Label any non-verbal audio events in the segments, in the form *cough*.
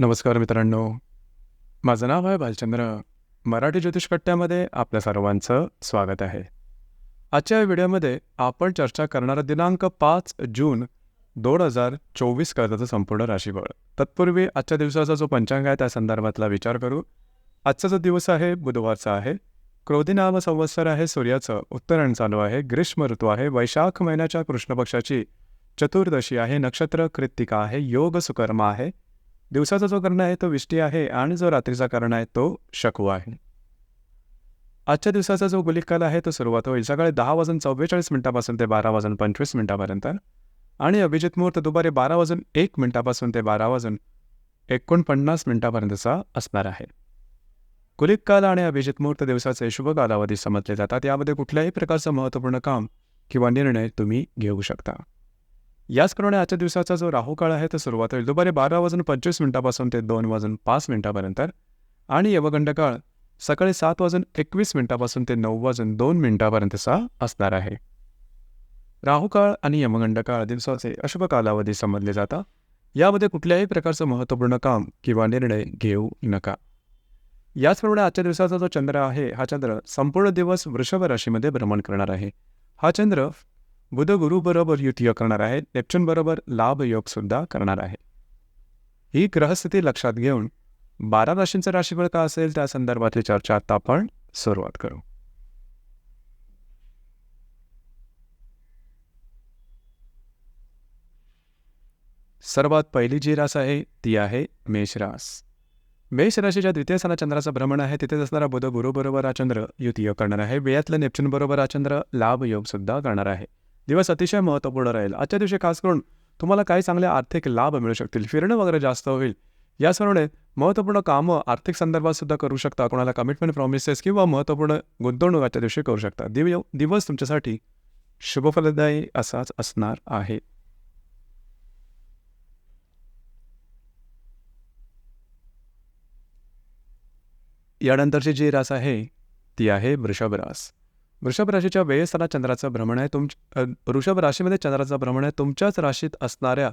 नमस्कार मित्रांनो. माझं नाव आहे भालचंद्र. मराठी ज्योतिष कट्ट्यामध्ये आपल्या सर्वांचं स्वागत आहे. आजच्या व्हिडिओमध्ये आपण चर्चा करणारा दिनांक पाच जून दोन हजार चोवीस कर्जाचं संपूर्ण राशीफळ. तत्पूर्वी आजच्या दिवसाचा जो पंचांग आहे त्या संदर्भातला विचार करू. आजचा जो दिवस आहे बुधवारचा आहे. क्रोधी नाम संवत्सर आहे सूर्याचं उत्तरायण चालू आहे ग्रीष्म ऋतू आहे वैशाख महिन्याच्या कृष्णपक्षाची चतुर्दशी आहे नक्षत्र कृत्तिका आहे योग सुकर्मा आहे दिवसाचा जो कर्ण आहे तो विष्टी आहे आणि जो रात्रीचा कर्ण आहे तो शकू आहे. आजच्या दिवसाचा जो गुलिककाल आहे तो सुरुवात होईल. सकाळी दहा वाजून चव्वेचाळीस मिनिटापासून ते बारा वाजून पंचवीस मिनिटापर्यंत आणि अभिजित मुहूर्त दुपारी बारा वाजून एक मिनिटापासून ते बारा वाजून एकोणपन्नास मिनिटापर्यंतचा असणार आहे. गुलिक काल आणि अभिजित मुहूर्त दिवसाचे शुभ कालावधी समजले जातात. यामध्ये कुठल्याही प्रकारचं महत्त्वपूर्ण काम किंवा निर्णय तुम्ही घेऊ शकता. याचप्रमाणे आजच्या दिवसाचा जो राहू काळ आहे तो सुरुवात होईल. दुपारी बारा वाजून पंचवीस मिनिटापासून ते दोन वाजून पाच मिनिटापर्यंत. आणि यवगंड काळ सकाळी सात वाजून एकवीस मिनिटापासून ते नऊ वाजून दोन मिनिटापर्यंतचा असणार आहे. राहू काळ आणि यमगंड काळ दिवसाचे अशुभ कालावधी समजले जातात यामध्ये कुठल्याही प्रकारचं महत्त्वपूर्ण काम किंवा निर्णय घेऊ नका. याचप्रमाणे आजच्या दिवसाचा जो चंद्र आहे हा चंद्र संपूर्ण दिवस वृषभ राशीमध्ये भ्रमण करणार आहे. हा चंद्र बुध गुरुबरोबर युती करणार आहे नेप्च्यूनबरोबर लाभ योगसुद्धा करणार आहे ही ग्रहस्थिती लक्षात घेऊन बारा राशींचं राशीफळ का असेल त्या संदर्भातली चर्चा आता आपण सुरुवात करू. सर्वात पहिली जी रास आहे ती आहे मेषरास मेष राशीच्या द्वितीय स्थाना चंद्राचं भ्रमण आहे तिथेच असणारा बुध गुरुबरोबर हा चंद्र युतीयोग करणार आहे. वेळातलं नेपच्युनबरोबर हा चंद्र लाभ योगसुद्धा करणार आहे. दिवस अतिशय महत्त्वपूर्ण राहील. आजच्या दिवशी खास करून तुम्हाला काही चांगले आर्थिक लाभ मिळू शकतील. फिरणं वगैरे जास्त होईल. याचप्रमाणे महत्त्वपूर्ण कामं आर्थिक संदर्भात सुद्धा करू शकता. कोणाला कमिटमेंट प्रॉमिसेस किंवा महत्त्वपूर्ण गुंतवणूक आजच्या दिवशी करू शकता. दिव दिवस तुमच्यासाठी शुभफलदायी असाच असणार आहे. यानंतरची जी रास आहे ती आहे वृषभ रास. वृषभ राशीच्या वेळस्थानात चंद्राचं भ्रमण आहे. तुम वृषभ राशीमध्ये चंद्राचं भ्रमण आहे. तुमच्याच राशीत असणाऱ्या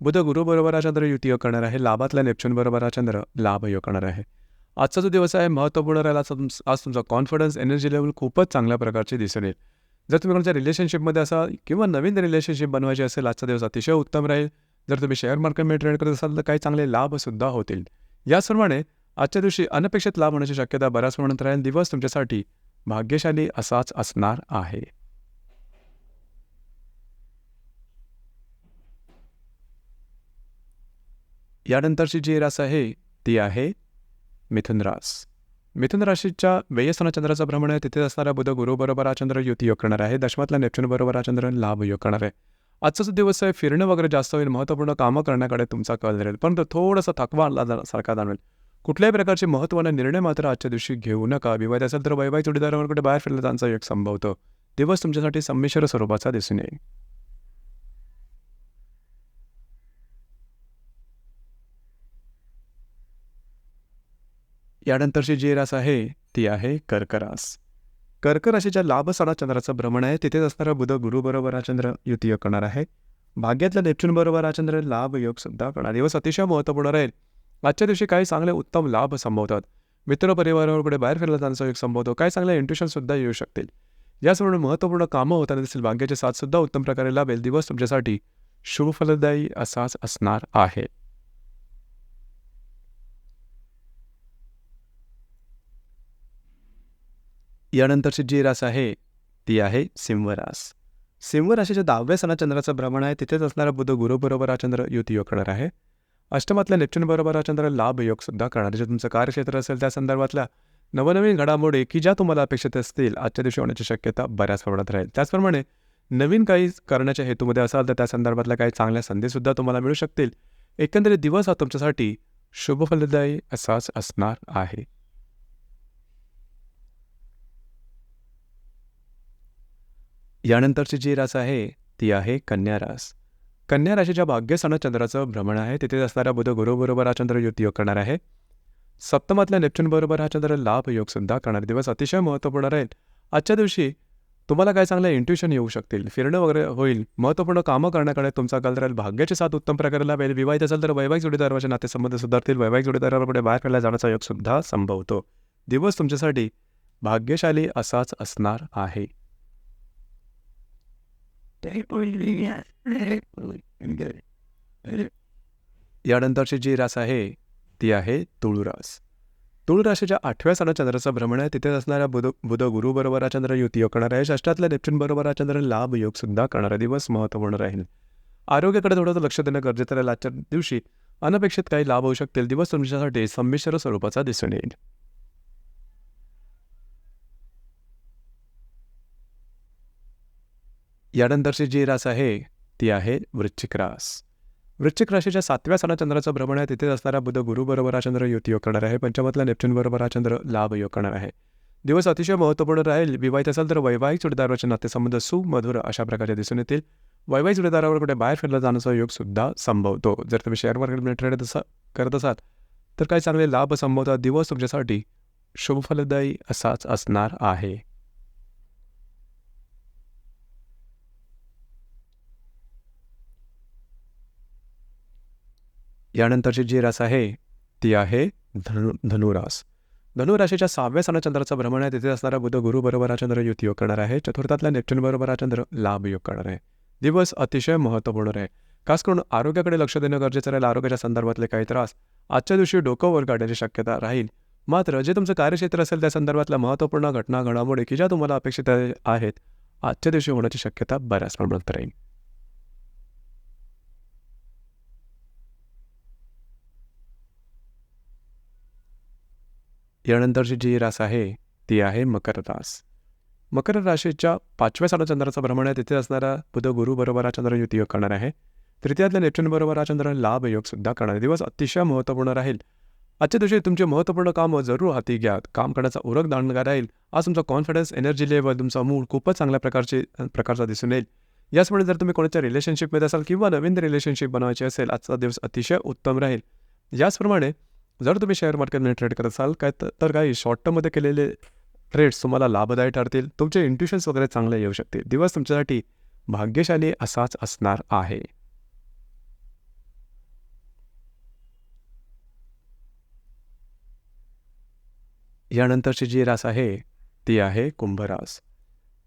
बुध गुरुबरोबर हा चंद्र युती योग करणार आहे. लाभातल्या नेपच्यूनबरोबर हा चंद्र लाभ योग करणार आहे. आजचा जो दिवस आहे महत्त्वपूर्ण राहिला आज तुमचा कॉन्फिडन्स एनर्जी लेवल खूपच चांगल्या प्रकारची दिसून येईल. जर तुम्ही कोणत्या रिलेशनशिपमध्ये असाल किंवा नवीन रिलेशनशिप बनवायची असेल आजचा दिवस अतिशय उत्तम राहील. जर तुम्ही शेअर मार्केटमध्ये ट्रेड करत असाल तर काही चांगले लाभसुद्धा होतील. याचप्रमाणे आजच्या दिवशी अनपेक्षित लाभ होण्याची शक्यता बऱ्याच प्रमाणात राहील. दिवस तुमच्यासाठी भाग्यशाली असाच असणार आहे. यानंतरची जी रास आहे ती आहे मिथुन रास. मिथुन राशीच्या व्ययस्थाना चंद्राचा भ्रमण आहे. तिथे असणारा बुध गुरुबरोबर हा चंद्र युती योग करणार आहे. दशमातला नेपच्यून बरोबर हा चंद्र लाभ योग करणार आहे. आजचा जो दिवस आहे. फिरणं वगैरे जास्त होईल. महत्त्वपूर्ण कामं करण्याकडे तुमचा कल राहील परंतु थोडासा थकवा आला सारखा जाणवेल. कुठल्याही प्रकारचे महत्त्वाने निर्णय मात्र आजच्या दिवशी घेऊ नका. विवाद असेल तर वैवाहिक जोडीदारावर कुठे बाहेर फिरलं त्यांचा एक संभवतं. दिवस तुमच्यासाठी संमिश्र स्वरूपाचा दिसून येईल. यानंतरची जी रास आहे ती आहे कर्करास. कर्क राशीच्या लाभ सणा चंद्राचं भ्रमण आहे. तिथेच असणारा बुध गुरुबरोबर हा चंद्र युती योग करणार आहे. भाग्यातल्या नेपच्यून बरोबर हा चंद्र लाभ योग सुद्धा करणार. दिवस अतिशय महत्त्वपूर्ण राहील. आजच्या दिवशी काही चांगले उत्तम लाभ संभवतात. मित्रपरिवारावर कुठे बाहेर फिरला त्यांचा एक संभवतो काही चांगले इंट्युशनसुद्धा येऊ शकतील. याचप्रमाणे महत्त्वपूर्ण कामं होताना दिसेल भाग्याचे साथसुद्धा उत्तम प्रकारे लाभेल. दिवस तुमच्यासाठी शुभफलदायी असाच असणार आहे. यानंतरची जी रास आहे ती आहे सिंहरास. सिंह राशीच्या दहाव्या सणा चंद्राचं भ्रमण आहे. तिथेच असणारा बुध गुरुबरोबर हा चंद्र युती योग करणार आहे. अष्टमातल्या नेपच्यून बरोबर हा चंद्र लाभ योग सुद्धा करणार. जे तुमचं कार्यक्षेत्र असेल त्या संदर्भातल्या नवनवीन घडामोडी की ज्या तुम्हाला अपेक्षित असतील आजच्या दिवशी होण्याची शक्यता बऱ्याच प्रमाणात राहील. त्याचप्रमाणे नवीन काही करण्याच्या हेतूमध्ये असाल तर त्या संदर्भातल्या काही चांगल्या संधीसुद्धा तुम्हाला मिळू शकतील. एकंदरीत दिवस हा तुमच्यासाठी शुभफलदायी असाच असणार आहे. यानंतरची जी रास आहे ती आहे कन्या रास. कन्या राशीच्या भाग्यसण चंद्राचं भ्रमण आहे. तिथे असणारा बुध गुरुबरोबर हा चंद्र युती योग करणार आहे. सप्तमातल्या नेपच्यूनबरोबर हा चंद्र लाभ योग सुद्धा करणार. दिवस अतिशय महत्त्वपूर्ण राहील. आजच्या दिवशी तुम्हाला काय चांगलं इंट्युशन येऊ शकतील? फिरणं वगैरे होईल. महत्त्वपूर्ण कामं करण्याकडे तुमचा कल राहील. भाग्याची साथ उत्तम प्रकारे लाभेल. विवाहित असेल तर वैवाहिक जोडीदाराचे नातेसंबंध सुधारतील. वैवाहिक जोडीदाराकडे बाहेर काढला जाण्याचा योग सुद्धा संभवतो. दिवस तुमच्यासाठी भाग्यशाली असाच असणार आहे. *laughs* यानंतरची जी रास आहे ती आहे तुळुरास. तुळराशीच्या आठव्या साला चंद्राचा भ्रमण आहे तिथेच असणाऱ्या बुध बुध गुरु बरोबर चंद्र युती योग करणार आहे षष्टातल्या नेपच्यून बरोबर चंद्र लाभ योग सुद्धा करणारा दिवस महत्त्वपूर्ण राहील. आरोग्याकडे थोडंसं लक्ष देणं गरजेचं राहील. आजच्या दिवशी अनपेक्षित काही लाभ होऊ शकतील दिवस तुमच्यासाठी संमिश्र स्वरूपाचा दिसून येईल. यानंतरची जी रास आहे ती आहे वृश्चिक रास. वृश्चिक राशीच्या सातव्या सणा चंद्राचं भ्रमण आहे तिथेच असणारा बुध गुरु बरोबर हा चंद्र युती योग करणार आहे पंचमातला नेपच्यून बरोबर हा चंद्र लाभ योग करणार आहे. दिवस अतिशय महत्त्वपूर्ण राहील विवाहित असेल तर वैवाहिक जोडीदाराचे नातेसंबंध सुमधुर अशा प्रकारे दिसून येतील. वैवाहिक जोडीदारावर कुठे बाहेर फिरला जाण्याचा योग सुद्धा संभवतो. जर तुम्ही शेअर मार्केटमध्ये ट्रेड असा करत असाल तर काही चांगले लाभ संभवतात. दिवस तुमच्यासाठी शुभफलदायी असाच असणार आहे. यानंतरची जी रास आहे ती आहे धनु धनुरास. धनुराशीच्या सहाव्या सणा चंद्राचं भ्रमण आहे तिथे असणारा बुध गुरु बरोबर हा चंद्र युती योग करणार आहे चतुर्थातल्या नेपच्यून बरोबर हा चंद्र लाभ योग करणार आहे. दिवस अतिशय महत्त्वपूर्ण आहे. खास करून आरोग्याकडे लक्ष देणं गरजेचं राहील आरोग्याच्या संदर्भातले काही त्रास. आजच्या दिवशी डोकं वर काढण्याची शक्यता राहील. मात्र जे तुमचं कार्यक्षेत्र असेल त्या संदर्भातल्या महत्त्वपूर्ण घटना घडामोडी की ज्या तुम्हाला अपेक्षित आहेत आजच्या दिवशी होण्याची शक्यता बऱ्याच प्रमाणात राहील. यानंतरची जी रास आहे ती आहे मकर रास. मकर राशीच्या पाचव्या साडा चंद्राचं भ्रमण आहे तिथे असणारा बुध गुरु बरोबर हा चंद्र युतीयोग करणार आहे. तृतीयातल्या नेपच्यून बरोबर हा चंद्र लाभ योग सुद्धा करणार दिवस अतिशय महत्त्वपूर्ण राहील. आजच्या दिवशी तुमचे महत्त्वपूर्ण कामं जरूर हाती घ्या. काम करण्याचा उरक दांडगा राहील. आज तुमचा कॉन्फिडन्स एनर्जी लेवल तुमचा मूड खूपच चांगल्या प्रकारचे प्रकारचा दिसून येईल. याचमुळे जर तुम्ही कोणाच्या रिलेशनशिपमध्ये असाल किंवा नवीन रिलेशनशिप बनवायची असेल आजचा दिवस अतिशय उत्तम राहील. याचप्रमाणे जर तुम्ही शेअर मार्केटमध्ये ट्रेड करत असाल काय तर काही शॉर्ट टर्ममध्ये केलेले ट्रेड्स तुम्हाला लाभदायी ठरतील तुमचे इंट्युशन्स वगैरे चांगले येऊ शकतील. दिवस तुमच्यासाठी भाग्यशाली असाच असणार आहे. यानंतरची जी रास आहे ती आहे कुंभरास.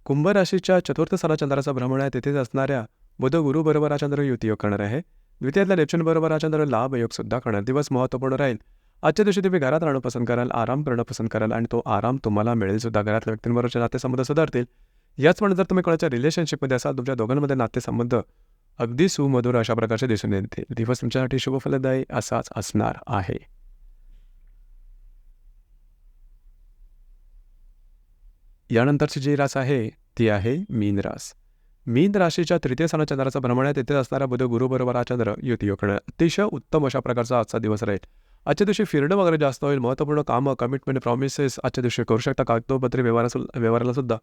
कुंभराशीच्या चतुर्थ साला चंद्राचा भ्रमण आहे तेथेच असणाऱ्या बुध गुरु बरोबर हा चंद्र युती योग करणार आहे. द्वितीयातल्या नेपच्यून बरोबर हा चंद्र लाभ योग सुद्धा करणार. दिवस महत्त्वपूर्ण राहील. आजच्या दिवशी तुम्ही घरात राहणं पसंत कराल आराम करणं पसंत कराल आणि तो आराम तुम्हाला मिळेल सुद्धा. घरातल्या व्यक्तींबरोबरचे नातेसंबंध सुधारतील. याचप्रमाणे म्हणजे जर तुम्ही कोणाच्या रिलेशनशिपमध्ये असाल तुमच्या दोघांमध्ये नातेसंबंध अगदी सुमधुर अशा प्रकारचे दिसून येतील. दिवस तुमच्यासाठी शुभफलदायी असाच असणार आहे. यानंतरची जी रास आहे ती आहे मीन रास. मीन राशीच्या तृतीय सणा चंद्राचं भ्रमण आहे. तिथे असणारा बुध गुरुबरोबर हा चंद्र युती करणार अतिशय उत्तम अशा प्रकारचा आजचा दिवस राहील. आजच्या दिवशी फिरणं वगैरे जास्त होईल महत्त्वपूर्ण कामं कमिटमेंट प्रॉमिसेस आजच्या दिवशी करू शकता. कागदोपत्री व्यवहारा व्यवहाराला सुद्धा.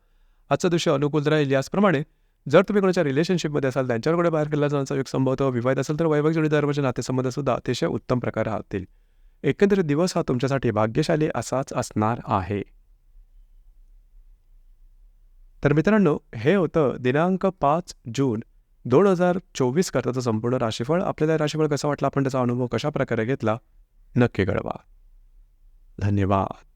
आजच्या दिवशी अनुकूल राहील. याचप्रमाणे जर तुम्ही कोणाच्या रिलेशनशिपमध्ये असाल त्यांच्याकडे बाहेर केला जाण्याचा एक संभवतो विवाहित असेल तर वैवाहिक जोडीदारवरचे नातेसंबंध सुद्धा अतिशय उत्तम प्रकारे राहतील. एकंदरीत दिवस हा तुमच्यासाठी भाग्यशाली असाच असणार आहे. तर मित्रांनो हे होतं दिनांक पाच जून दोन हजार चोवीस करताचं संपूर्ण राशीफळ. आपल्याला राशीफळ कसा वाटला? आपण त्याचा अनुभव कशा प्रकारे घेतला? नक्की कळवा. धन्यवाद.